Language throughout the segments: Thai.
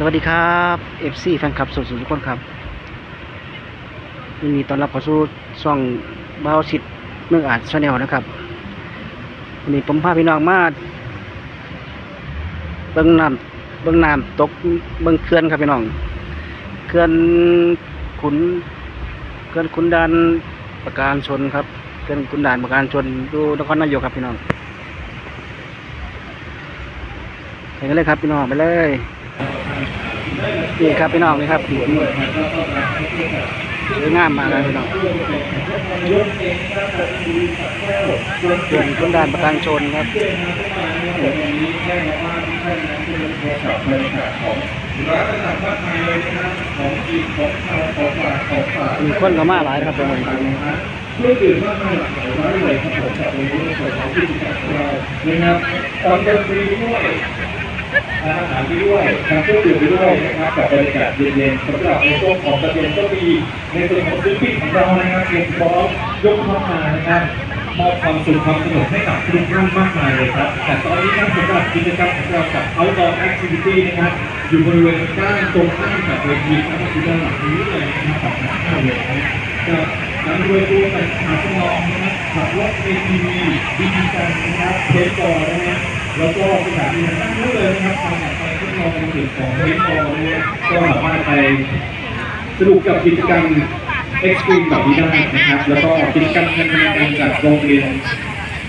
สวัสดีครับ FC แฟนคลับสุดสุดทุกคนครับยินดีต้อนรับเข้าสู่ช่องบาวสิทธิ์เมืองอาจชาแนลนะครับวันนี้ผมพาพี่น้องมาเบิ้งน้ำเบิ้งน้ำตกเบิ้งเขื่อนครับพี่น้องเขื่อนขุนเขื่อนขุนดานประการชนครับเขื่อนขุนดานประการชนดูนครนายกครับพี่น้องไปกันเลยครับพี่น้องไปเลย นี่ครับพี่น้องนี่ครับสวยงามมากเลยพี่น้องเขื่อนขุนด่านประการชนครับมีคนก็มาหลายครับตรงนี้เครื่องดื่มมากมายหลากหลายร้านเลยครับผมจากบริเวณสถานที่เรานะครับตอนดนตรีด้วย อาหารด้วยทำเครื่องดื่มไปด้วยนะครับกับบรรยากาศเย็นๆสำหรับในช่วงของตะเย็นก็มีในส่วนของศิลปินของเรานะครับเตรียมพร้อมยกเข้ามานะครับมอบความสุขความสนุกให้กับทุกท่านมากมายเลยครับแต่ตอนนี้ครับสำหรับกิจกรรมของเรากับ Outdoor Activity นะครับอยู่บริเวณด้านตรงข้ามกับเวทีครับก็คือด้านหลังนี้เลยนะครับฝั่งหน้าเลยนะครับนำโดยตัวแต่ขาทดลองนะครับขับรถ ATV ดีดีกันนะครับเทสบอลนะฮะ แล้วก็สถานีตั้งนู้นเลยนะครับทางอยากไปทดลองในส่วนของเทสบอเนะก็สามารถไปสนุกกับกิจกรรมเอ็กซ์ตรีมแบบนี้ได้นะครับ แล้วก็กิจกรรมทางการจากโรงเรียน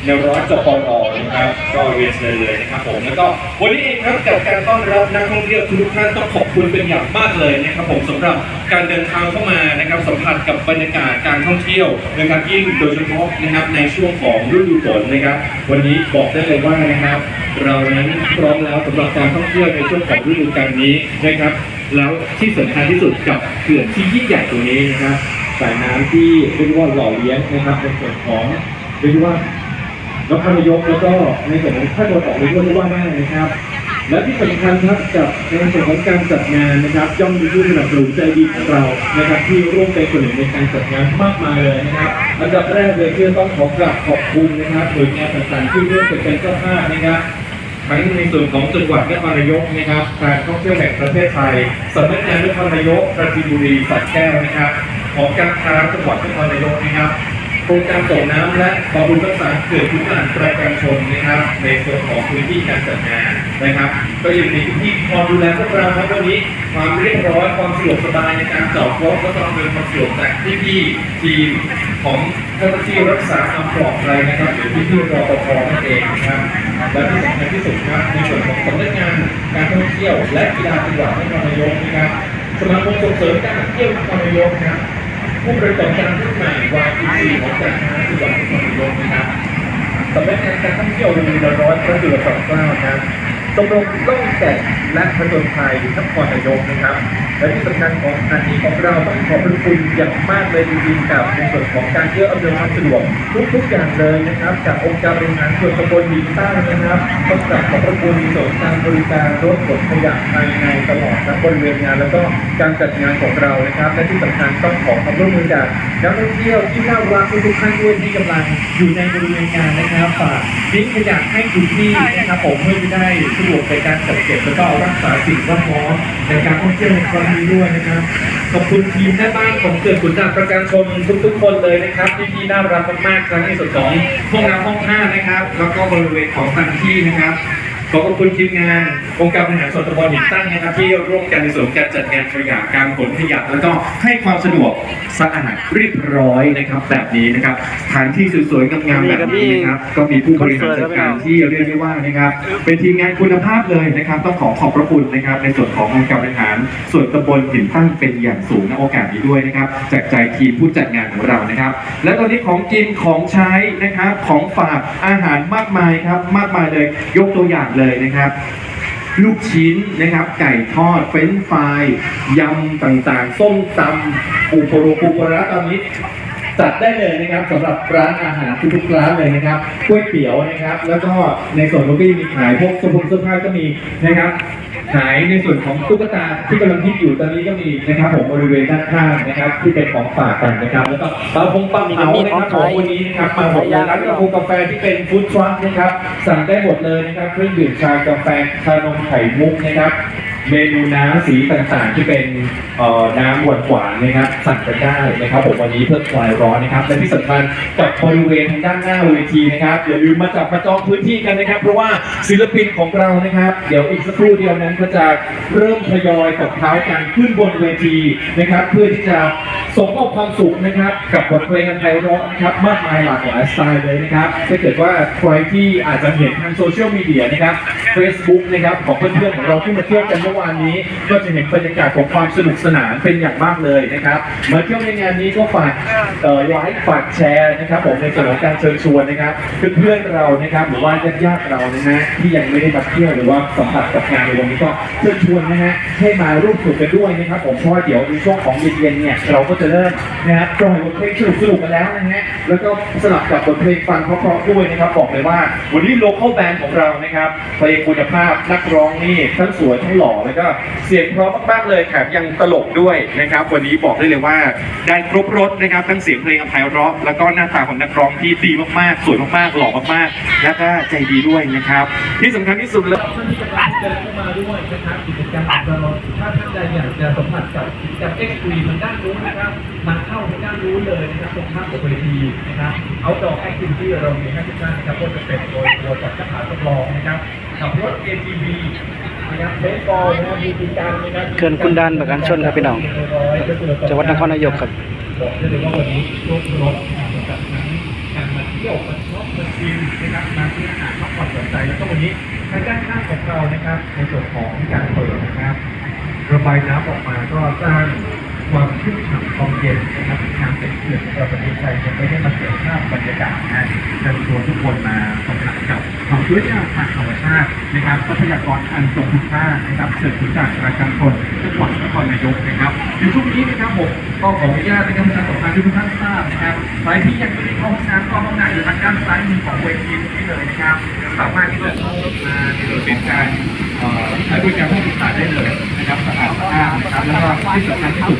แนวร้อยจปอนะครับ ก็เรียนเชิญเลยนะครับผมแล้วก็วันนี้เองครับกับการต้อนรับนักท่องเที่ยวทุกท่านต้องขอบคุณเป็นอย่างมากเลยนะครับผมสำหรับการเดินทางเข้ามานะครับสัมผัสกับบรรยากาศการท่องเที่ยวนะครับยิ่งโดยเฉพาะนะครับในช่วงของฤดูฝนนะครับ วันนี้บอกได้เลยว่านะครับ เรานั้นพร้อมแล้วสำหรับการท่องเที่ยวในช่วงของฤดูกาลนี้นะครับ แล้วที่สำคัญที่สุดกับเขื่อนที่ยิ่งใหญ่ตรงนี้นะครับสายน้ำที่เรียกว่าหล่อเลี้ยงนะครับในส่วนของเรียกว่า นครนายกแล้วก็ในส่วนของภาคตะวันออกในด้วยก็ว่าได้นะครับ และที่สำคัญครับกับในส่วนของการจัดงานนะครับย่อมมีผู้สนับสนุนใจดีของเรานะครับที่ร่วมเป็นส่วนหนึ่งในการจัดงานมากมายเลยนะครับอันดับแรกเลยที่ต้องขอกราบขอบคุณนะครับหน่วยงานต่างๆที่ร่วมเป็นเจ้าภาพนะครับทั้งในส่วนของจังหวัดนครนายกนะครับ การท่องเที่ยวแห่งประเทศไทยสำนักงานนครนายกปราจีบุรีสระแก้วนะครับของการค้าจังหวัดนครนายกนะครับ ครงการส่งน้ำและบำรุงรักษาเกิดทุกการประกันชนนะครับ ในส่วนของพื้นที่การจัดงานนะครับ ก็อยังมีที่คอยดูแลพวกเราครับวันนี้ความเรียบร้อยความสะดวกสบายในการจอดรถและก็อำนวยความสะดวกจากที่พี่ทีมของเจ้าหน้าที่รักษาความปลอดภัยนะครับหรือที่ที่รปภนั่นเองนะครับและที่สำคัญที่สุดครับในส่วนของสำนักงานการท่องเที่ยว และกีฬาจังหวัดนครนายกนะครับสมาคมส่งเสริมการท่องเที่ยวนครนายกนะครับ ผู้ประกอบการรุ่นใหม่ YPC ของการค้าที่หวัดนครนายกนะครับสำนักงานการท่องเที่ยวโรงเรียนร้อยพระจุลสองเกล้าครับชมรงล่องแก่และผจญภัยนครนายกนะครับ และที่สำคัญของสถานที่ของเราต้องขอบพระคุณอย่างมากเลยจริงๆกับในส่วนของการเอื้ออำนวยความสะดวกทุกๆอย่างเลยนะครับจากองค์การบริหารส่วนตำบลหินตั้งนะครับต้องกราบขอบพระคุณในส่วนการบริการรถขนขยะภายในตลอดทั้งบริเวณงาน แล้วก็การจัดงานของเรานะครับ และที่สำคัญต้องขอความร่วมมือจากนักท่องเที่ยวที่น่ารักทุกๆท่านด้วยที่กำลังอยู่ในบริเวณงานนะครับฝากทิ้งขยะให้ถูกที่นะครับผมเพื่อจะได้สะดวกในการจัดเก็บแล้วก็รักษาสิ่งแวดล้อมในการท่องเที่ยวในครั้งนี้ด้วยนะครับ ขอบคุณทีมแม่บ้านของเกิดขุนด่านประกันชนทุกๆคนเลยนะครับที่พี่น่ารักมากๆครั้งในส่วนของห้องน้ำห้องท่านะครับ แล้วก็บริเวณของสถานที่นะครับ ขอขอบคุณทีมงานองค์การบริหารส่วนตำบลหินตั้งนะครับที่ร่วมกันในส่วนของการจัดงานขยะการขนขยะแล้วก็ให้ความสะดวกสะอาดเรียบร้อยนะครับแบบนี้นะครับสถานที่สวยๆงามๆแบบนี้นะครับก็มีผู้บริหารจัดการที่เรียกได้ว่านะครับเป็นทีมงานคุณภาพเลยนะครับต้องขอขอบพระคุณนะครับ ในส่วนขององค์การบริหารส่วนตำบลหินตั้งเป็นอย่างสูงในโอกาสนี้ด้วยนะครับจากใจทีมผู้จัดงานของเรานะครับ และตอนนี้ของกินของใช้นะครับของฝากอาหารมากมายครับมากมายเลยยกตัวอย่างเลยนะครับ ลูกชิ้นนะครับ ไก่ทอดเฟรนฟรายยำต่างๆ ส้มตำปูโปโรปูปลาร้าตอนนี้ จัดได้เลยนะครับสำหรับร้านอาหารทุกๆร้านเลยนะครับก๋วยเตี๋ยวนะครับ แล้วก็ในส่วนของก็ยังมีขายพวกสมุนเสื้อผ้าก็มีนะครับขายในส่วนของตุ๊กตาที่กำลังฮิตอยู่ตอนนี้ก็มีนะครับผมบริเวณด้านข้างนะครับ ที่เป็นของฝากกันนะครับ แล้วก็ปลาพงปลาเผานะครับของวันนี้นะครับมาหมดเลยร้านกาแฟกาแฟที่เป็นฟู้ดทรัคนะครับสั่งได้หมดเลยนะครับเครื่องดื่มชากาแฟชานมไข่มุกนะครับเมนูน้ำสีต่างๆ ที่เป็นน้ำหวานหวานๆนะครับ สั่งกันได้นะครับผมวันนี้เพื่อคลายร้อนนะครับ และที่สำคัญกับบริเวณทางด้านหน้าเวทีนะครับอย่าลืมมาจับมาจองพื้นที่กันนะครับ เพราะว่าศิลปินของเรานะครับ เดี๋ยวอีกสักครู่เดียวนั้นก็จะเริ่มทยอยตบเท้ากันขึ้นบนเวทีนะครับ เพื่อที่จะส่งมอบความสุขนะครับ กับบทเพลงอันไพเราะนะครับมากมายหลากหลายสไตล์เลยนะครับถ้าเกิดว่าใครที่อาจจะเห็นทางโซเชียลมีเดียนะครับ Facebook นะครับของเพื่อนๆของเราที่มาเที่ยวกันมื่อวานนี้ก็จะเห็นบรรยากาศของความสนุกสนานเป็นอย่างมากเลยนะครับมาเที่ยวในงานนี้ก็ฝากเอ่อไลค์ฝากแชร์นะครับผมในส่วนของการเชิญชวนนะครับเพื่อนๆเรานะครับหรือว่าญาติๆเรานะฮะที่ยังไม่ได้มาเที่ยวหรือว่าสัมผัสกับงานในวันนี้ก็เชิญชวนนะฮะให้มาร่วมสนุกกันด้วยนะครับผมเพราะว่าเดี๋ยวในช่วงของเย็นๆเนี่ยเราก็จะเริ่มนะครับปล่อยบทเพลงสนุกๆกันแล้วนะฮะแล้วก็สลับกับบทเพลงฟังเพราะๆด้วยนะครับบอกเลยว่าวันนี้โลคอลแบนด์ของเรานะครับเพลงคุณภาพนักร้องนี่ทั้งสวยทั้งหล่อแล้วก็เสียงเพราะมากๆเลยแถมยังตลกด้วยนะครับ วันนี้บอกได้เลยว่าได้ครบรถนะครับทั้งเสียงเพลงไพเราะแล้วก็หน้าตาของนักร้องที่ดีมากๆ สวยมากๆหล่อมากๆ แล้วก็ใจดีด้วยนะครับ ที่สำคัญที่สุดเลยท่านที่จะรับเดินเข้ามาด้วยนะครับกิจกรรมของเราถ้าท่านใดอยากจะสัมผัสกับกิจกรรมเอ็กซ์ตรีทางด้านนู้นนะครับมาเข้าทางด้านนู้นเลยนะครับตรงข้ามกับเวทีนะครับเอาดอกแอคทิวิตี้เรามีให้ทุกท่านนะครับก็จะเป็นโดยตัวจากทหารทดลองนะครับขับรถ ATV เบสบอลนะครับมีกิจกรรมนะครับเขื่อนคุณดานประการชนครับพี่น้องจังหวัดนครนายกครับบอกได้เลยว่าวันนี้รถรถสำหรับทั้งการมาเที่ยวมาช็อปมาชิมนะครับมาซื้ออาหารพักผ่อนหย่อนใจแล้วก็วันนี้ทางด้านข้างของเรานะครับในส่วนของการเปิดนะครับ ระบายน้ำออกมาก็สร้าง ความชุ่มฉ่ำความเย็นนะครับทางเป็นเขื่อนของเราประเทศไทยจะไม่ได้มาเสียภาพบรรยากาศนะเชิญชวนทุกคนมาสัมผัสกับความสวยงามทางธรรมชาตินะครับทรัพยากรอันทรงคุณค่านะครับเกิดขึ้นจากประชาชนจังหวัดนครนายกนะครับในช่วงนี้นะครับผมก็ขออนุญาตนะครับประชาสัมผัสทุกท่านทราบนะครับใครที่ยังไม่ได้เข้าห้องน้ำก็ห้องน้ำอยู่ทางด้านซ้ายมือของเวทีนี้เลยนะครับสามารถที่จะเข้ามาโดเป็นการใช้บริการผู้ศึกษาได้เลยนะครับสะอาดสะอาดนะครับแล้วก็ที่สำคัญที่สุด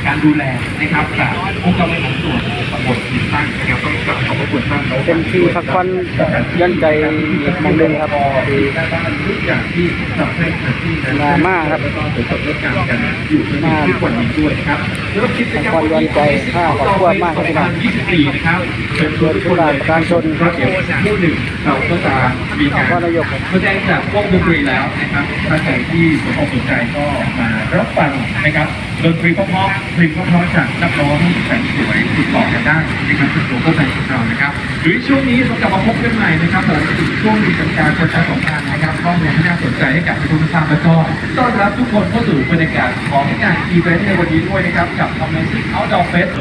การดูแลนะครับจากองค์การบริหารส่วนตำบลทีมตั้งนะครับต้องกราบขอบพระคุณท่านเป็นที่พักผ่อนหย่อนใจอีกหมองหนึ่งครับที่ทุกอย่างที่ทำให้เกิดที่นั้นงามมากครับแล้วก็ผลประโยชน์การกันอยู่ที่ทุกวันนี้ด้วยนะครับแล้วก็กิจกรรมพักผ่อนหย่อนใจค่าขอบคุณมากครับพี่น้อง24นะครับเชิญชวนทุกคนเลยประชาชนครับเดี๋ยวผู้หนึ่งเราก็จะมีการนครนายกครับแสดงจากวงดนตรีแล้วนะครับท่านใดที่สนอกสนใจก็มารับฟังนะครับดนตรีเพราะๆเพลงเพราะๆจากนักร้องแสนสวยติดต่อกันได้นะครับที่ตัวก็แฟนของเรานะครับหรือช่วงนี้เรากลับมาพบกันใหม่นะครับผมถึงช่วงกิจการประชาสัมพันธ์นะครับข้อมูลที่น่าสนใจให้กับทุกท่านแล้วก็ต้อนรับทุกคนเข้าสู่บรรยากาศของงานอีเวนต์ในวันนี้ด้วยนะครับกับ Amazing Outdoor Fest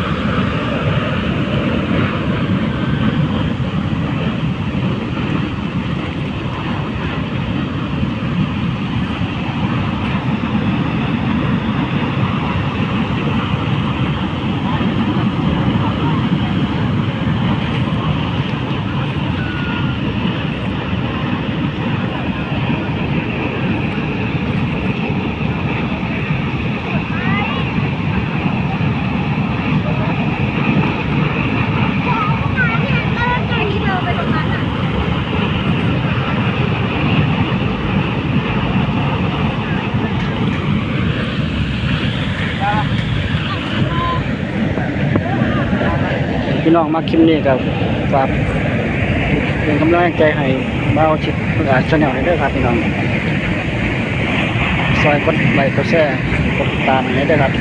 พี่น้องมาคลิปนี้กับฝากเป็นกำลังใจให้เบาชิดประกาชแนลให้ด้วยครับพี่น้องซอยกดไลค์กดแชร์กดติดตามให้ด้วยครับ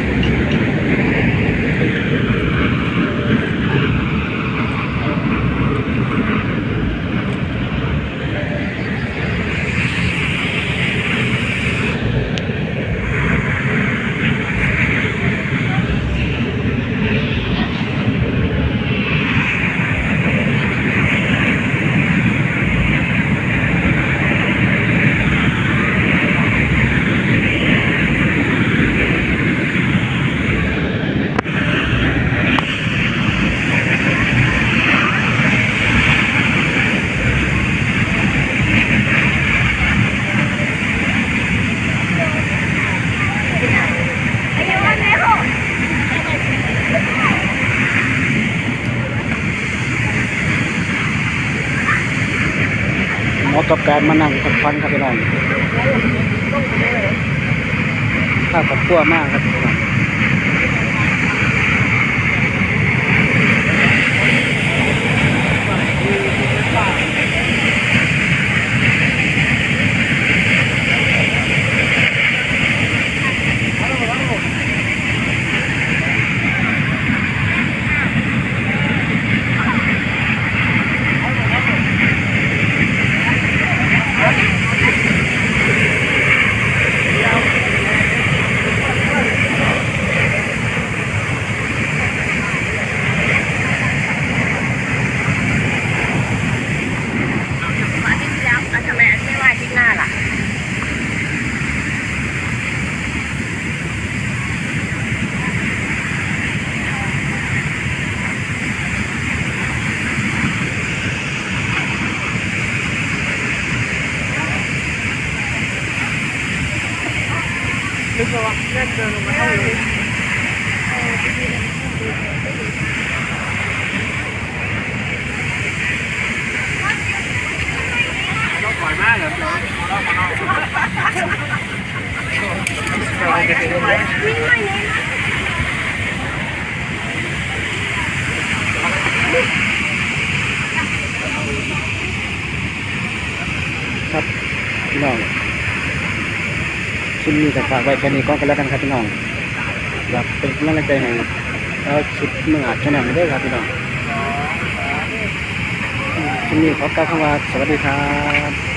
มานั่งกับฟันครับพี่น้องข้าวกับตัวมากครับ พี่น้องชิ้นนี้จะฝากไว้แค่นี้ก็แล้วกันครับพี่น้องอยากเป็นกำลังใจให้แล้วชุดเมื่ออาจชนะไม่ได้ครับพี่น้องชิ้นนี้ขอกล่าวคำว่าสวัสดีครับ